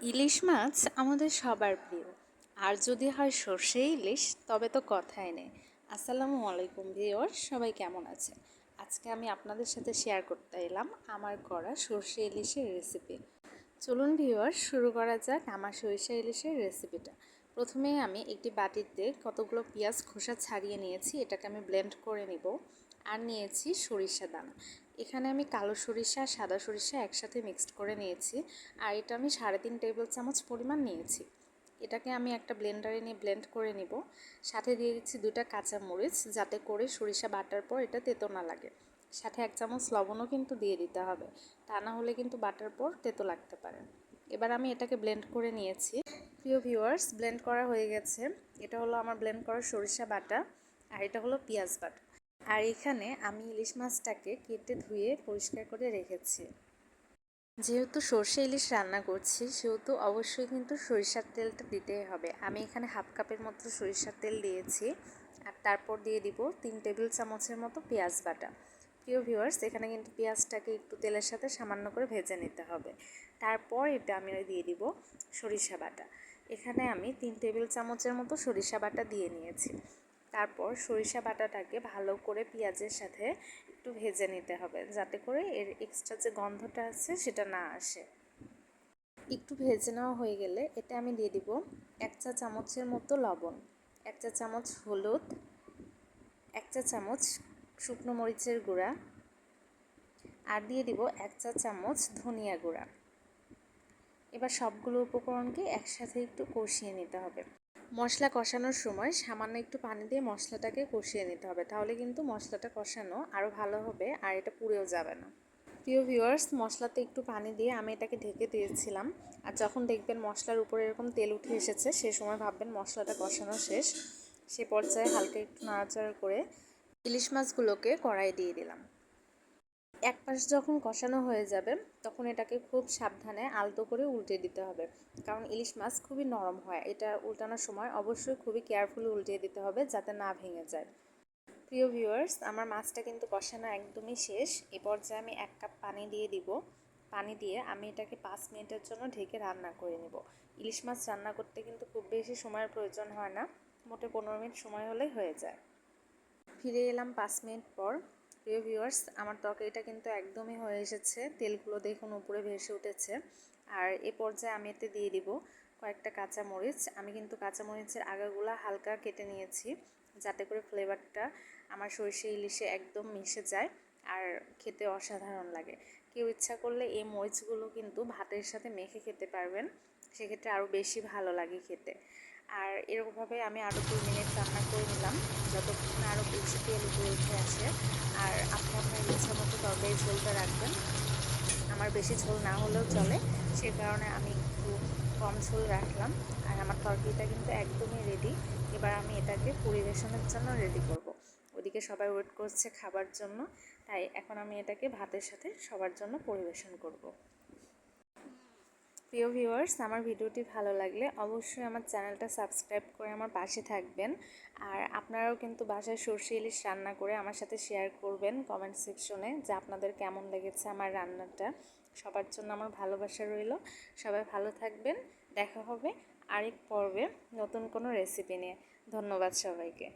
ইলিশ মাছ আমাদের সবার প্রিয়। আর যদি হয় সর্ষে ইলিশ, তবে তো কথাই নেই। আসসালামু আলাইকুম ভিওর সবাই কেমন আছে আজকে আমি আপনাদের সাথে শেয়ার করতে এলাম আমার করা সর্ষে ইলিশের রেসিপি চলুন ভিওর শুরু করা যাক আমার সরিষা ইলিশের রেসিপিটা প্রথমে আমি একটি বাটিতে কতগুলো পেঁয়াজ খোসা ছাড়িয়ে নিয়েছি, এটাকে আমি ব্লেন্ড করে নিব আর নিয়েছি সরিষা দানা। এখানে আমি কালো সরিষা আর সাদা সরিষা একসাথে মিক্সড করে নিয়েছি আর এটা আমি সাড়ে তিন টেবিল চামচ পরিমাণ নিয়েছি। এটাকে আমি একটা ব্লেন্ডারে নিয়ে ব্লেন্ড করে নিব। সাথে দিয়ে দিচ্ছি দুটা কাঁচা মরিচ, যাতে করে সরিষা বাটার পর এটা তেতো না লাগে। সাথে এক চামচ লবণও কিন্তু দিয়ে দিতে হবে, তা না হলে কিন্তু বাটার পর তেতো লাগতে পারে। এবার আমি এটাকে ব্লেন্ড করে নিয়েছি। প্রিয় ভিউয়ার্স ব্লেন্ড করা হয়ে গেছে। এটা হলো আমার ব্লেন্ড করা সরিষা বাটা, আর এটা হলো পেঁয়াজ বাটা। আর এখানে আমি ইলিশ মাছটাকে কেটে ধুয়ে পরিষ্কার করে রেখেছি। যেহেতু সর্ষে ইলিশ রান্না করছি, সেহেতু অবশ্যই কিন্তু সরিষার তেলটা দিতেই হবে। আমি এখানে হাফ কাপের মতো সরিষার তেল দিয়েছি, আর তারপর দিয়ে দিব তিন টেবিল চামচের মতো পেঁয়াজ বাটা। প্রিয় ভিউয়ার্স, এখানে কিন্তু পেঁয়াজটাকে একটু তেলের সাথে সামান্য করে ভেজে নিতে হবে। তারপর এটা আমি দিয়ে দিব সরিষা বাটা। এখানে আমি তিন টেবিল চামচের মতো সরিষা বাটা দিয়ে নিয়েছি। তারপর সরিষা বাটাটাকে ভালো করে পেঁয়াজের সাথে একটু ভেজে নিতে হবে, যাতে করে এর এক্সট্রা যে গন্ধটা আছে সেটা না আসে। একটু ভেজে নেওয়া হয়ে গেলে এটা আমি দিয়ে দিব এক চা চামচের মতো লবণ, এক চা চামচ হলুদ, এক চা চামচ শুকনো মরিচের গুঁড়া আর দিয়ে দিব এক চা চামচ ধনিয়া গুঁড়া। এবার সবগুলো উপকরণকে একসাথে একটু কষিয়ে নিতে হবে। মশলা কষানোর সময় সামান্য একটু পানি দিয়ে মশলাটাকে কষিয়ে নিতে হবে, তাহলে কিন্তু মশলাটা কষানো আরও ভালো হবে আর এটা পুড়েও যাবে না। প্রিয় ভিউয়ার্স, মশলাতে একটু পানি দিয়ে আমি এটাকে ঢেকে দিয়েছিলাম। আর যখন দেখবেন মশলার উপরে এরকম তেল উঠে এসেছে, সে সময় ভাববেন মশলাটা কষানো শেষ। সে পর্যায়ে হালকা একটু নাড়াচাড়া করে ইলিশ মাছগুলোকে কড়াই দিয়ে দিলাম। এক পাশ যখন কষানো হয়ে যাবে, তখন এটাকে খুব সাবধানে আলতো করে উল্টে দিতে হবে। কারণ ইলিশ মাছ খুবই নরম হয়, এটা উল্টানোর সময় অবশ্যই খুবই কেয়ারফুলি উল্টে দিতে হবে যাতে না ভেঙে যায়। প্রিয় ভিউয়ার্স আমার মাছটা কিন্তু কষানো একদমই শেষ। এ পর্যায়ে আমি এক কাপ পানি দিয়ে দিব। পানি দিয়ে আমি এটাকে পাঁচ মিনিটের জন্য ঢেকে রান্না করে নেব। ইলিশ মাছ রান্না করতে কিন্তু খুব বেশি সময়ের প্রয়োজন হয় না, মোটে পনেরো মিনিট সময় হলেই হয়ে যায়। ফিরে এলাম পাঁচ মিনিট পর। প্রিয় ভিউয়ার্স আমার তরকারিটা কিন্তু একদমই হয়ে এসেছে। তেলগুলো দেখুন, উপরে ভেসে উঠেছে। আর এ পর্যায়ে আমি এতে দিয়ে দিব কয়েকটা কাঁচা মরিচ আমি কিন্তু কাঁচা মরিচের আগাগুলা হালকা কেটে নিয়েছি, যাতে করে ফ্লেভারটা আমার সরষে ইলিশে একদম মিশে যায় আর খেতে অসাধারণ লাগে। কেউ ইচ্ছা করলে এই মরিচগুলো কিন্তু ভাতের সাথে মেখে খেতে পারবেন। সেক্ষেত্রে আরও বেশি ভালো লাগে খেতে। আর এরকমভাবে আমি আরও দুই মিনিট রান্না করে নিলাম। যতক্ষণ আরও বেশি তেল উঠে আসে। আর আপনি আপনার ইচ্ছা মতো তরকারি ঝোলটা রাখবেন। আমার বেশি ঝোল না হলেও চলে। সে কারণে আমি একটু কম ঝোল রাখলাম। আর আমার তরকারিটা কিন্তু একদমই রেডি এবার আমি এটাকে পরিবেশনের জন্য রেডি করব। ওদিকে সবাই ওয়েট করছে খাবার জন্য। তাই এখন আমি এটাকে ভাতের সাথে সবার জন্য পরিবেশন করব। প্রিয় ভিউয়ার্স, আমার ভিডিওটি ভালো লাগলে অবশ্যই আমার চ্যানেলটা সাবস্ক্রাইব করে আমার পাশে থাকবেন। আর আপনারাও কিন্তু বাসায় সর্ষে ইলিশ রান্না করে আমার সাথে শেয়ার করবেন কমেন্ট সেকশনে যে আপনাদের কেমন লেগেছে আমার রান্নাটা। সবার জন্য আমার ভালোবাসা রইল। সবাই ভালো থাকবেন। দেখা হবে আরেক পর্বে নতুন কোনো রেসিপি নিয়ে। ধন্যবাদ সবাইকে।